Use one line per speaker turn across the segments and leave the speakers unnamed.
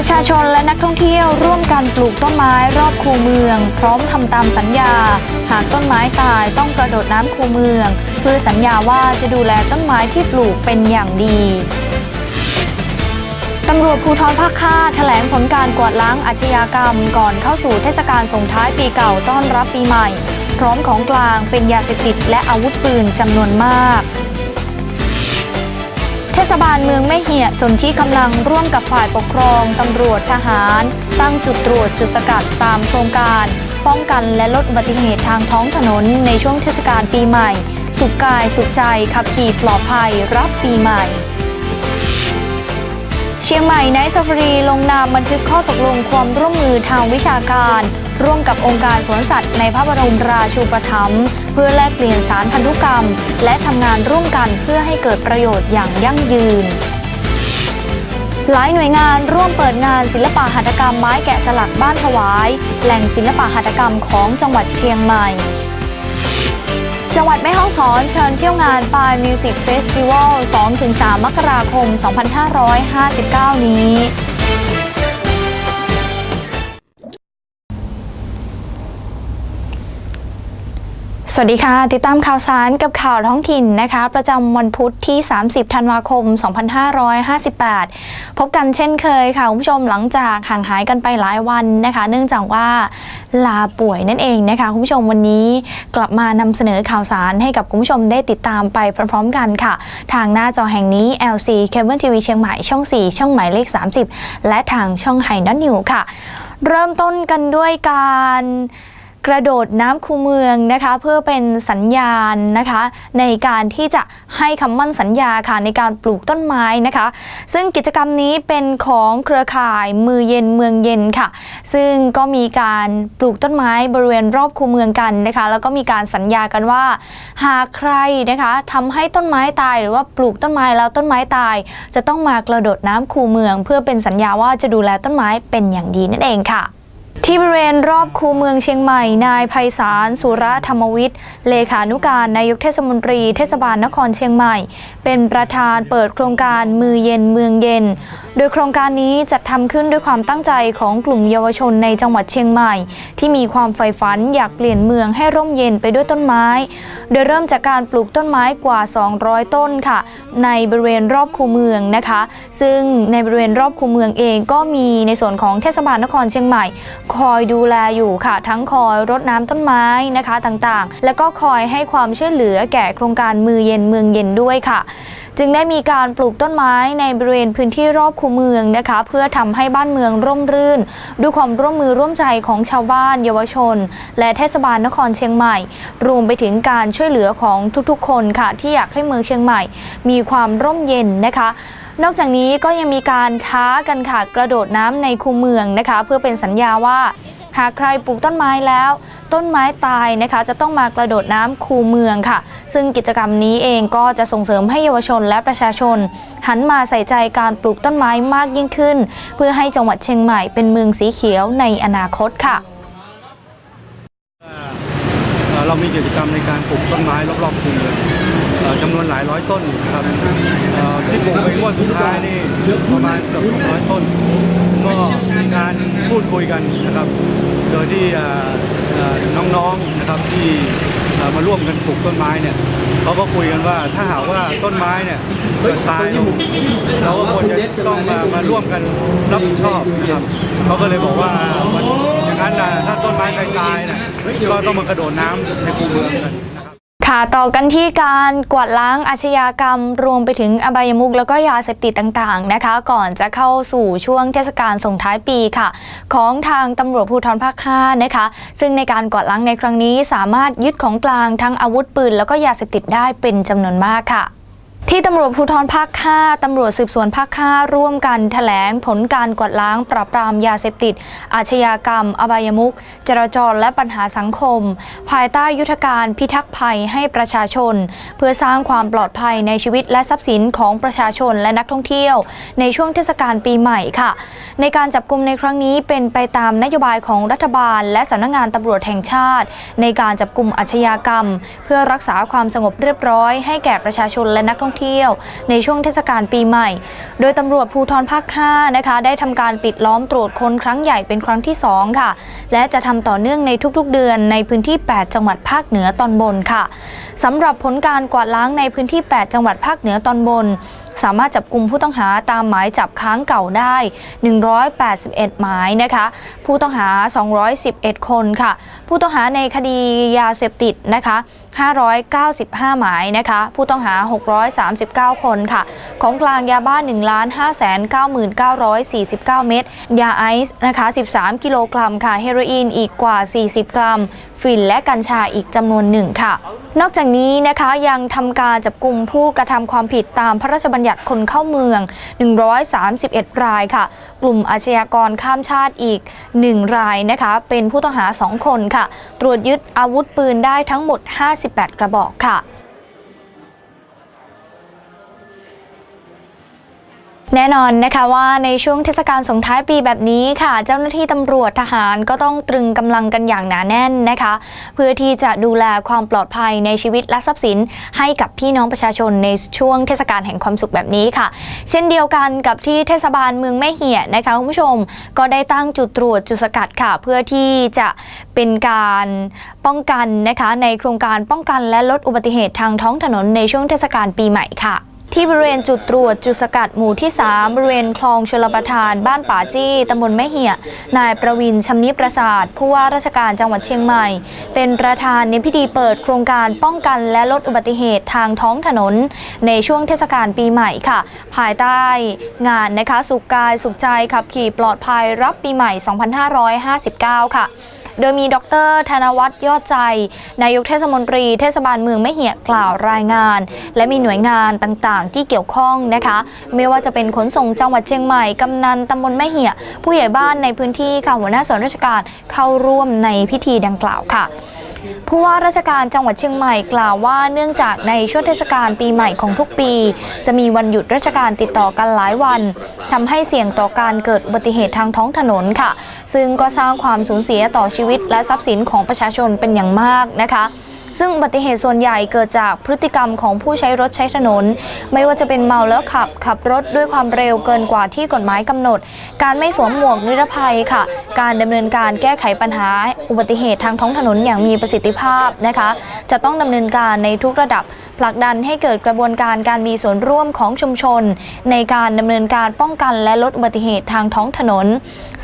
ประชาชนและนักท่องเที่ยวร่วมกันปลูกต้นไม้รอบคูเมือง พร้อมทำตามสัญญา หากต้นไม้ตายต้องกระโดดน้ำคูเมือง เพื่อสัญญาว่าจะดูแลต้นไม้ที่ปลูกเป็นอย่างดีตำรวจภูธรภาคค่าแถลงผลการกวาดล้างอาชญากรรม ก่อนเข้าสู่เทศกาลส่งท้ายปีเก่าต้อนรับปีใหม่ พร้อมของกลางเป็นยาเสพติดและอาวุธปืนจำนวนมาก ทศบาลเมืองแม่เหียสนที่กำลังร่วมกับฝ่ายปกครองตำรวจทหาร ตั้งจุดตรวจจุดสกัดตามโครงการ ป้องกันและลดอุบัติเหตุทางท้องถนนในช่วงเทศกาลปีใหม่ สุขกายสุขใจขับขี่ปลอดภัยรับปีใหม่เชียงใหม่ไนท์ซ a ฟ a รีลงนามบันทึกข้อตกลงความร่วมมือทางวิชาการ ร่วมกับองค์การสวนสัตว์ในพระบรมราชูปถัมภ์เพื่อแลกเปลี่ยนสารพันธุกรรม และทำงานร่วมกันเพื่อให้เกิดประโยชน์อย่างยั่งยืนหลายหน่วยงานร่วมเปิดงานศิลปะหัตถกรรมไม้แกะสลักบ้านถวาย แหล่งศิลปะหัตถกรรมของจังหวัดเชียงใหม่ จังหวัดแม่ฮ่องสอนเชิญเที่ยวงานปายมิวสิกเฟสติวัล 2-3 มกราคม 2559 นี้ วัสดีค่ะ ติดตามข่าวสารกับข่าวท้องถิ่นนะคะ ประจำวันพุธที่ 30 ธันวาคม 2558 พบกันเช่นเคยค่ะ คุณผู้ชมหลังจากห่างหายกันไปหลายวันนะคะ เนื่องจากว่าลาป่วยนั่นเองนะคะ คุณผู้ชมวันนี้กลับมานำเสนอข่าวสารให้กับคุณผู้ชมได้ติดตามไปพร้อมๆกันค่ะ ทางหน้าจอแห่งนี้ LC Cable TV เชียงใหม่ช่อง 4 ช่องหมายเลข 30 และทางช่องไห่นัทนิวค่ะ เริ่มต้นกันด้วยการ กระโดดน้ำคูเมืองนะคะเพื่อเป็นสัญญาณนะคะในการที่จะให้คำมั่นสัญญาค่ะในการปลูกต้นไม้นะคะ ซึ่งกิจกรรมนี้เป็นของเครือข่ายมือเย็นเมืองเย็นค่ะ ซึ่งก็มีการปลูกต้นไม้บริเวณรอบคูเมืองกันนะคะ แล้วก็มีการสัญญากันว่า หากใครนะคะทำให้ต้นไม้ตายหรือว่าปลูกต้นไม้แล้วต้นไม้ตาย จะต้องมากระโดดน้ำคูเมือง เพื่อเป็นสัญญาว่าจะดูแลต้นไม้เป็นอย่างดีนั่นเองค่ะ ที่บริเวณรอบคูเมืองเชียงใหม่ นายไพศาลสุรธรรมวิทย์ เลขานุการนายกเทศมนตรีเทศบาลนครเชียงใหม่ เป็นประธานเปิดโครงการมือเย็นเมืองเย็น โดยโครงการนี้จัดทำขึ้นด้วยความตั้งใจของกลุ่มเยาวชนในจังหวัดเชียงใหม่ ที่มีความใฝ่ฝันอยากเปลี่ยนเมืองให้ร่มเย็นไปด้วยต้นไม้ โดยเริ่มจากการปลูกต้นไม้กว่า 200 ต้นค่ะ ในบริเวณรอบคูเมืองนะคะ ซึ่งในบริเวณรอบคูเมืองเองก็มีในส่วนของเทศบาลนครเชียงใหม่คอยดูแลอยู่ค่ะ ทั้งคอยรดน้ำต้นไม้นะคะต่างๆ แล้วก็คอยให้ความช่วยเหลือแก่โครงการมือเย็นเมืองเย็นด้วยค่ะ จึงได้มีการปลูกต้นไม้ในบริเวณพื้นที่รอบคูเมืองนะคะ เพื่อทำให้บ้านเมืองร่มรื่น ด้วยความร่วมมือร่วมใจของชาวบ้าน เยาวชน และเทศบาลนครเชียงใหม่ รวมไปถึงการช่วยเหลือของทุกๆ คนค่ะ ที่อยากให้เมืองเชียงใหม่ มีความร่มเย็นนะคะ นอกจากนี้ก็ยังมีการท้ากันค่ะกระโดดน้ำในคูเมืองนะคะ เพื่อเป็นสัญญาว่าหากใครปลูกต้นไม้แล้ว ต้นไม้ตายนะคะ จะต้องมากระโดดน้ำคูเมืองค่ะ ซึ่งกิจกรรมนี้เองก็จะส่งเสริมให้เยาวชนและประชาชน หันมาใส่ใจการปลูกต้นไม้มากยิ่งขึ้น เพื่อให้จังหวัดเชียงใหม่เป็นเมืองสีเขียวในอนาคตค่ะ
เรามีกิจกรรมในการปลูกต้นไม้รอบๆคูเมืองเอ่อจำนวน หลายร้อยต้นครับที่ปลูกไปงวดสุดท้ายนี่ประมาณเกือบ200ต้น ก็มีการพูดคุยกันนะครับ โดยที่น้องๆนะครับที่มาร่วมกันปลูกต้นไม้เนี่ยเขาก็คุยกันว่าถ้าหากว่าต้นไม้เนี่ยเกิดตายลงเราก็ควรจะต้องมามาร่วมกันรับผิดชอบนะครับเขาก็เลยบอกว่าอย่างนั้นนะถ้าต้นไม้ใครตายเนะก็ต้องมากระโดดน้ำในคูเมืองกัน ค่ะ
ต่อกันที่การกวาดล้างอาชญากรรม รวมไปถึงอบายมุกแล้วก็ยาเสพติดต่างๆนะคะ ก่อนจะเข้าสู่ช่วงเทศกาลส่งท้ายปีค่ะ ของทางตำรวจภูธรภาค5นะคะ ซึ่งในการกวาดล้างในครั้งนี้สามารถยึดของกลางทั้งอาวุธปืนแล้วก็ยาเสพติดได้เป็นจำนวนมากค่ะ ที่ตำรวจภูธรภาค 5 ตำรวจสืบสวนภาค 5 ร่วมกันแถลงผลการกวาดล้างปราบปรามยาเสพติด อาชญากรรม อบายมุกจราจรและปัญหาสังคม ภายใต้ยุทธการพิทักษ์ภัยให้ประชาชน เพื่อสร้างความปลอดภัยในชีวิตและทรัพย์สินของประชาชนและนักท่องเที่ยว ในช่วงเทศกาลปีใหม่ค่ะ ในการจับกลุ่มในครั้งนี้เป็นไปตามนโยบายของรัฐบาล และสำนักงานตำรวจแห่งชาติ ในการจับกลุ่มอาชญากรรม เพื่อรักษาความสงบเรียบร้อยให้แก่ประชาชนและนักท่องเที่ยว ในช่วงเทศกาลปีใหม่ โดยตำรวจภูธรภาค 5 นะคะ ได้ทำการปิดล้อมตรวจค้นครั้งใหญ่เป็นครั้งที่ 2 ค่ะ และจะทำต่อเนื่องในทุกๆ เดือนในพื้นที่ 8 จังหวัดภาคเหนือตอนบนค่ะสำหรับผลการกวาดล้างในพื้นที่ 8 จังหวัดภาคเหนือตอนบน สามารถจับกลุ่มผู้ต้องหาตามหมายจับค้างเก่าได้ 181 หมายนะคะ ผู้ต้องหา 211 คนค่ะ ผู้ต้องหาในคดียาเสพติดนะคะ595 หมายนะคะ ผู้ต้องหา 639 คนค่ะ ของกลางยาบ้า 1 5 9 9 4 9 เม็ด ยาไอซ์นะคะ 13 กิโลกรัมค่ะ เฮโรอีนอีกกว่า 40 กรัมฝิ่นและกัญชาอีกจำนวนหนึ่งค่ะ นอกจากนี้นะคะยังทำการจับกลุ่มผู้กระทำความผิดตามพระราชบัญญัติคนเข้าเมือง 131 รายค่ะ กลุ่มอาชญากรข้ามชาติอีก 1 รายนะคะ เป็นผู้ต้องหา 2 คนค่ะ ตรวจยึดอาวุธปืนได้ทั้งหมด 58 กระบอกค่ะ แน่นอนนะคะว่าในช่วงเทศกาลส่งท้ายปีแบบนี้ค่ะ เจ้าหน้าที่ตำรวจทหารก็ต้องตรึงกำลังกันอย่างหนาแน่นนะคะ เพื่อที่จะดูแลความปลอดภัยในชีวิตและทรัพย์สิน ให้กับพี่น้องประชาชนในช่วงเทศกาลแห่งความสุขแบบนี้ค่ะ เช่นเดียวกันกับที่เทศบาลเมืองแม่เหี่ยนะคะคุณผู้ชมก็ได้ตั้งจุดตรวจจุดสกัดค่ะ เพื่อที่จะเป็นการป้องกันนะคะในโครงการป้องกันและลดอุบัติเหตุทางท้องถนนในช่วงเทศกาลปีใหม่ค่ะ ที่บริเวณจุดตรวจจุดสกัดหมู่ที่ 3 บริเวณคลองชลประทาน บ้านป่าจี้ตำบลแม่เหี่ย นายประวินชำนิประสาท ผู้ว่าราชการจังหวัดเชียงใหม่ เป็นประธานในพิธีเปิดโครงการป้องกันและลดอุบัติเหตุทางท้องถนน ในช่วงเทศกาลปีใหม่ค่ะ ภายใต้งานนะคะสุขกายสุขใจขับขี่ปลอดภัยรับปีใหม่ 2559 ค่ะ โดยมีดร ธนวัฒน์ยอดใจ นายกเทศมนตรีเทศบาลเมืองไม่เหี่ยกล่าวรายงาน และมีหน่วยงานต่างๆ ที่เกี่ยวข้องนะคะ ไม่ว่าจะเป็นขนส่งจังหวัดเชียงใหม่ กำนันตำบลแม่เหี่ยผู้ใหญ่บ้านในพื้นที่ค่ะหัวหน้าส่วนราชการเข้าร่วมในพิธีดังกล่าวค่ะ ผู้ว่าราชการจังหวัดเชียงใหม่กล่าวว่าเนื่องจากในช่วงเทศกาลปีใหม่ของทุกปี จะมีวันหยุดราชการติดต่อกันหลายวันทำให้เสี่ยงต่อการเกิดอุบัติเหตุทางท้องถนนค่ะ ซึ่งก็สร้างความสูญเสียต่อชีวิตและทรัพย์สินของประชาชนเป็นอย่างมากนะคะ ซึ่งอุบัติเหตุส่วนใหญ่เกิดจากพฤติกรรมของผู้ใช้รถใช้ถนน ไม่ว่าจะเป็นเมาแล้วขับ ขับรถด้วยความเร็วเกินกว่าที่กฎหมายกำหนด การไม่สวมหมวกนิรภัยค่ะ การดำเนินการแก้ไขปัญหา อุบัติเหตุทางท้องถนนอย่างมีประสิทธิภาพนะคะ จะต้องดำเนินการในทุกระดับผลักดันให้เกิดกระบวนการการมีส่วนร่วมของชุมชน ในการดำเนินการป้องกันและลดอุบัติเหตุทางท้องถนน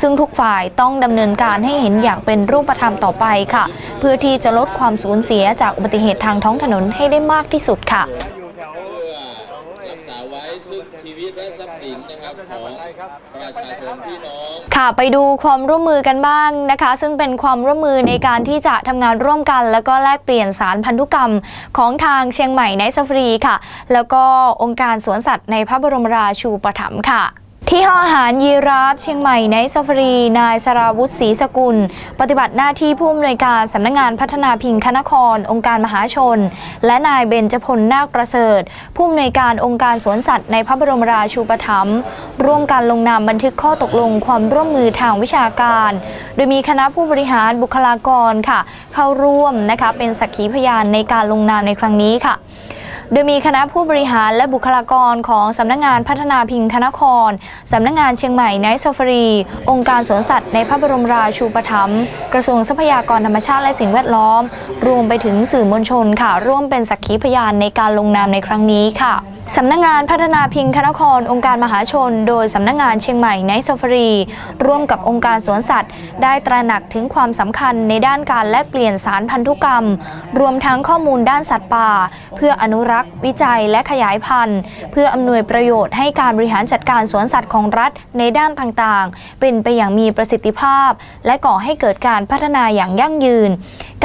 ซึ่งทุกฝ่ายต้องดำเนินการให้เห็นอย่างเป็นรูปธรรมต่อไปค่ะ เพื่อที่จะลดความสูญเสียจากอุบัติเหตุทางท้องถนนให้ได้มากที่สุดค่ะ
เพื่อรักษาไว้ซึ่งชีวิตและทรัพย์สินนะครับของประชาชนพี่น้อง
ค่ะไปดูความร่วมมือกันบ้างนะคะ ซึ่งเป็นความร่วมมือในการที่จะทำงานร่วมกัน แล้วก็แลกเปลี่ยนสารพันธุกรรมของทางเชียงใหม่ในซฟรีค่ะ แล้วก็องค์การสวนสัตว์ในพระบรมราชูปถัมภ์ค่ะ ที่ห้องอาหารยีราฟเชียงใหม่ในซฟรี นายสราวุฒิศรีสกุล ปฏิบัติหน้าที่ผู้อำนวยการสำนักงานพัฒนาพิงคณคร องค์การมหาชน และนายเบญจพลนาคประเสริฐ ผู้อำนวยการองค์การสวนสัตว์ในพระบรมราชูปถัมภ์ร่วมกันลงนามบันทึกข้อตกลงความร่วมมือทางวิชาการ โดยมีคณะผู้บริหารบุคลากรค่ะ เข้าร่วมนะคะเป็นสักขีพยานในการลงนามในครั้งนี้ค่ะ โดยมีคณะผู้บริหารและบุคลากรของสำนักงานพัฒนาพิงคนคร สำนักงานเชียงใหม่ไนท์ซฟรี องค์การสวนสัตว์ในพระบรมราชูปถัมภ์กระทรวงทรัพยากรธรรมชาติและสิ่งแวดล้อม รวมไปถึงสื่อมวลชนค่ะ ร่วมเป็นสักขีพยานในการลงนามในครั้งนี้ค่ะ สำนักงานพัฒนาพิงคณครองค์การมหาชน โดยสำนักงานเชียงใหม่ไนท์ซฟรี ร่วมกับองค์การสวนสัตว์ ได้ตระหนักถึงความสำคัญในด้านการแลกเปลี่ยนสารพันธุกรรม รวมทั้งข้อมูลด้านสัตว์ป่า เพื่ออนุรักษ์ วิจัยและขยายพันธุ์ เพื่ออำนวยประโยชน์ให้การบริหารจัดการสวนสัตว์ของรัฐในด้านต่างๆ เป็นไปอย่างมีประสิทธิภาพ และก่อให้เกิดการพัฒนาอย่างยั่งยืน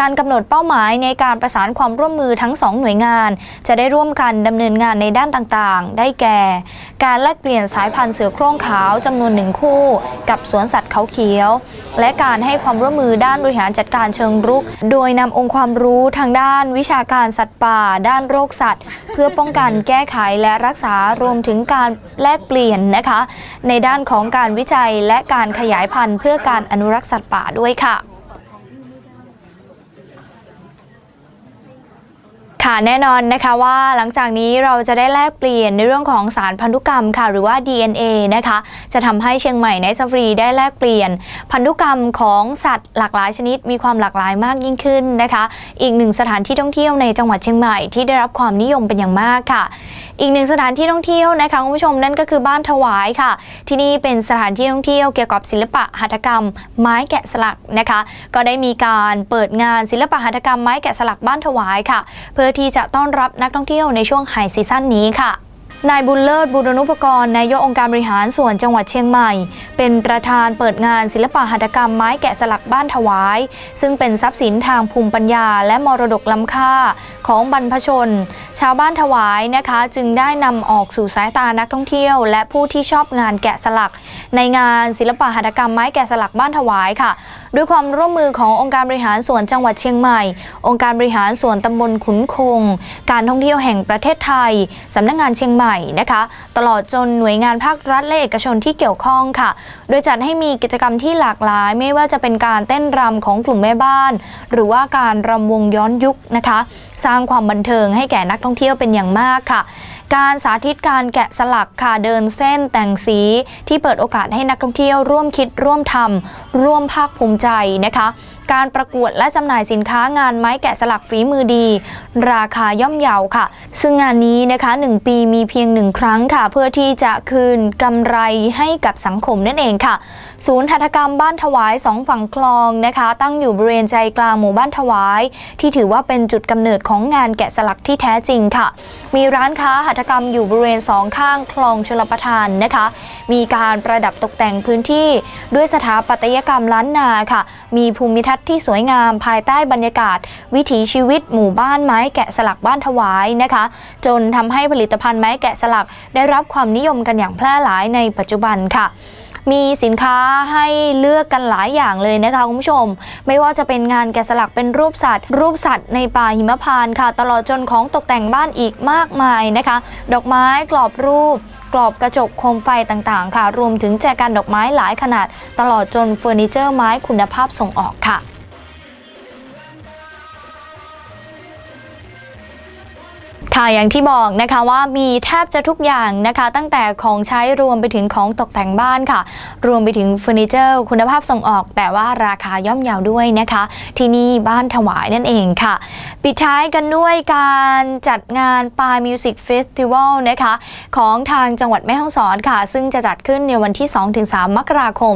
การกำหนดเป้าหมายในการประสานความร่วมมือทั้งสองหน่วยงาน จะได้ร่วมกันดำเนินงานในด้านต่างๆ ได้แก่ การแลกเปลี่ยนสายพันธุ์เสือโคร่งขาวจำนวนหนึ่งคู่ กับสวนสัตว์เขาเขียว และการให้ความร่วมมือด้านบริหารจัดการเชิงรุก โดยนำองค์ความรู้ทางด้านวิชาการสัตว์ป่า ด้านโรคสัตว์ เพื่อป้องกันแก้ไขและรักษารวมถึงการแลกเปลี่ยนนะคะ ในด้านของการวิจัยและการขยายพันธุ์ เพื่อการอนุรักษ์สัตว์ป่าด้วยค่ะ ค่ะแน่นอนนะคะว่าหลังจากนี้เราจะได้แลกเปลี่ยนในเรื่องของสารพันธุกรรมค่ะหรือว่า DNA นะคะจะทำให้เชียงใหม่ในซฟรีได้แลกเปลี่ยน พันธุกรรมของสัตว์หลากหลายชนิดมีความหลากหลายมากยิ่งขึ้นนะคะ อีกหนึ่งสถานที่ท่องเที่ยวในจังหวัดเชียงใหม่ที่ได้รับความนิยมเป็นอย่างมากค่ะ อีกหนึ่งสถานที่ท่องเที่ยวนะคะคุณผู้ชมนั่นก็คือบ้านถวายค่ะ ที่นี่เป็นสถานที่ท่องเที่ยวเกี่ยวกับศิลปะหัตถกรรม ไม้แกะสลักนะคะ ก็ได้มีการเปิดงานศิลปะหัตถกรรมไม้แกะสลักบ้านถวายค่ะ เพื่อที่ที่จะต้อนรับนักท่องเที่ยวในช่วงไฮซีซั่นนี้ค่ะนายบุญเลิศบุรณุปกรณ์นายกองค์การบริหารส่วนจังหวัดเชียงใหม่ เป็นประธานเปิดงานศิลปะหัตถกรรมไม้แกะสลักบ้านถวาย ซึ่งเป็นทรัพย์สินทางภูมิปัญญา และมรดกล้ำค่าของบรรพชน ชาวบ้านถวายนะคะ จึงได้นำออกสู่สายตานักท่องเที่ยว และผู้ที่ชอบงานแกะสลัก ในงานศิลปะหัตถกรรมไม้แกะสลักบ้านถวายค่ะ ด้วยความร่วมมือขององค์การบริหารส่วนจังหวัดเชียงใหม่ องค์การบริหารส่วนตำบลขุนคง การท่องเที่ยวแห่งประเทศไทยสำนักงานเชียงใหม่นะคะ ตลอดจนหน่วยงานภาครัฐและเอกชนที่เกี่ยวข้องค่ะ โดยจัดให้มีกิจกรรมที่หลากหลาย ไม่ว่าจะเป็นการเต้นรำของกลุ่มแม่บ้าน หรือว่าการรำวงย้อนยุคนะคะ สร้างความบันเทิงให้แก่นักท่องเที่ยวเป็นอย่างมากค่ะ การสาธิตการแกะสลักค่ะเดินเส้นแต่งสีที่เปิดโอกาสให้นักท่องเที่ยวร่วมคิดร่วมทำร่วมภาคภูมิใจนะคะ การประกวดและจำหน่ายสินค้างานไม้แกะสลักฝีมือดี ราคาย่อมเยาค่ะ ซึ่งงานนี้นะคะ 1 ปีมีเพียงหนึ่งครั้งค่ะ เพื่อที่จะคืนกำไรให้กับสังคมนั่นเองค่ะ ศูนย์หัตถกรรมบ้านถวายสองฝั่งคลองนะคะ ตั้งอยู่บริเวณใจกลางหมู่บ้านถวาย ที่ถือว่าเป็นจุดกำเนิดของงานแกะสลักที่แท้จริงค่ะ มีร้านค้าหัตถกรรมอยู่บริเวณสองข้างคลองชลประทานนะคะ มีการประดับตกแต่งพื้นที่ ด้วยสถาปัตยกรรมล้านนาค่ะ มีภูมิทัศน์ที่สวยงามภายใต้บรรยากาศ วิถีชีวิตหมู่บ้านไม้แกะสลักบ้านถวายนะคะ จนทำให้ผลิตภัณฑ์ไม้แกะสลักได้รับความนิยมกันอย่างแพร่หลายในปัจจุบันค่ะ มีสินค้าให้เลือกกันหลายอย่างเลยนะคะคุณผู้ชม ไม่ว่าจะเป็นงานแกะสลักเป็นรูปสัตว์ รูปสัตว์ในป่าหิมพานต์ค่ะ ตลอดจนของตกแต่งบ้านอีกมากมายนะคะ ดอกไม้กรอบรูปกรอบกระจกโคมไฟต่างๆ ค่ะ รวมถึงแจกันดอกไม้หลายขนาด ตลอดจนเฟอร์นิเจอร์ไม้คุณภาพส่งออกค่ะ ค่ะอย่างที่บอกนะคะว่ามีแทบจะทุกอย่างนะคะ ตั้งแต่ของใช้รวมไปถึงของตกแต่งบ้านค่ะ รวมไปถึงเฟอร์นิเจอร์ คุณภาพส่งออก แต่ว่าราคาย่อมเยาวด้วยนะคะ ที่นี่บ้านถวายนั่นเองค่ะ ปิดท้ายกันด้วยการจัดงานปามิวสิกเฟสติวัลนะคะ ของทางจังหวัดแม่ฮ่องสอนค่ะ ซึ่งจะจัดขึ้นในวันที่ 2-3 มกราคม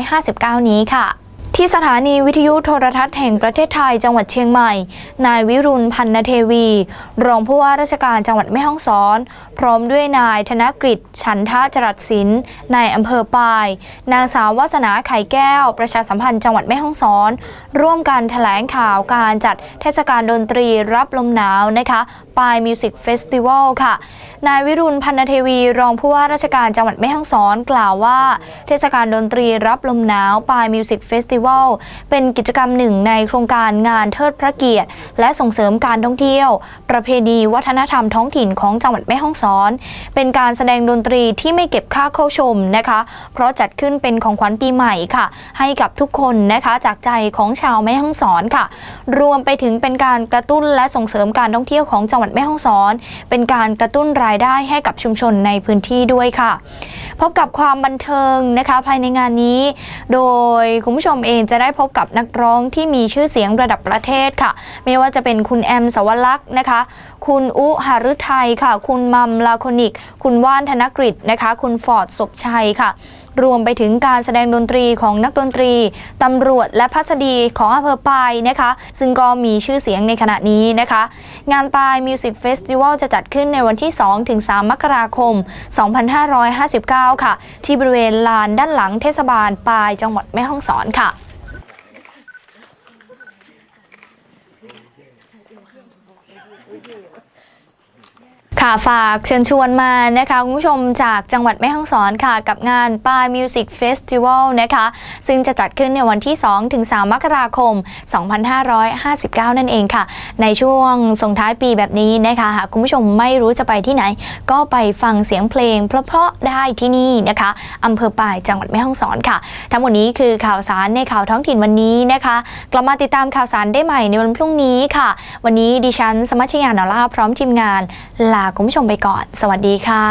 2559 นี้ค่ะ ที่สถานีวิทยุโทรทัศน์แห่งประเทศไทยจังหวัดเชียงใหม่ นายวิรุณพันนเทวี รองผู้ว่าราชการจังหวัดแม่ฮ่องสอน พร้อมด้วยนายธนกฤษฉันทะจรัสศิลป์นายอำเภอปาย นางสาววาสนาไข่แก้ว ประชาสัมพันธ์จังหวัดแม่ฮ่องสอน ร่วมกันแถลงข่าวการจัดเทศกาลดนตรีรับลมหนาวนะคะปายมิวสิกเฟสติวัลค่ะ นายวิรุณพันนเทวี รองผู้ว่าราชการจังหวัดแม่ฮ่องสอน กล่าวว่า เทศกาลดนตรีรับลมหนาวปายมิวสิกเฟสติวัลเป็นกิจกรรมหนึ่งในโครงการงานเทิดพระเกียรติ และส่งเสริมการท่องเที่ยว ประเพณีวัฒนธรรมท้องถิ่นของจังหวัดแม่ฮ่องสอน เป็นการแสดงดนตรีที่ไม่เก็บค่าเข้าชมนะคะ เพราะจัดขึ้นเป็นของขวัญปีใหม่ค่ะ ให้กับทุกคนนะคะจากใจของชาวแม่ฮ่องสอนค่ะ รวมไปถึงเป็นการกระตุ้นและส่งเสริมการท่องเที่ยวของจังหวัดแม่ฮ่องสอน เป็นการกระตุ้นรายได้ให้กับชุมชนในพื้นที่ด้วยค่ะ พบกับความบันเทิงนะคะภายในงานนี้ โดยคุณผู้ชมเองจะได้พบกับนักร้องที่มีชื่อเสียงระดับประเทศค่ะ ไม่ว่าจะเป็นคุณแอมสวรักษ์นะคะ คุณอุหฤทัยค่ะ คุณมัมลาโคนิก คุณว่านธนกฤษนะคะ คุณฟอร์ดศพชัยค่ะรวมไปถึงการแสดงดนตรีของนักดนตรี ตำรวจและพัสดีของอำเภอปายนะคะ ซึ่งก็มีชื่อเสียงในขณะนี้นะคะ งานปายมิวสิกเฟสติวัลจะจัดขึ้นในวันที่ 2-3 มกราคม 2559 ค่ะ ที่บริเวณลานด้านหลังเทศบาลปายจังหวัดแม่ฮ่องสอนค่ะ ค่ะฝากเชิญชวนมานะคะคุณผู้ชมจากจังหวัดแม่ฮ่องสอนค่ะ กับงานปายมิวสิกเฟสติวัลนะคะ ซึ่งจะจัดขึ้นในวันที่ 2 ถึง 3 มกราคม 2559 นั่นเองค่ะ ในช่วงส่งท้ายปีแบบนี้นะคะหากคุณผู้ชมไม่รู้จะไปที่ไหน ก็ไปฟังเสียงเพลง เพราะๆได้ที่นี่นะคะอำเภอปายจังหวัดแม่ฮ่องสอนค่ะ ทั้งหมดนี้คือข่าวสารในข่าวท้องถิ่นวันนี้นะคะ กลับมาติดตามข่าวสารได้ใหม่ในวันพรุ่งนี้ค่ะ วันนี้ดิฉันสมัชยานาลาพร้อมทีมงานลาคุณผู้ชมไปก่อน สวัสดีค่ะ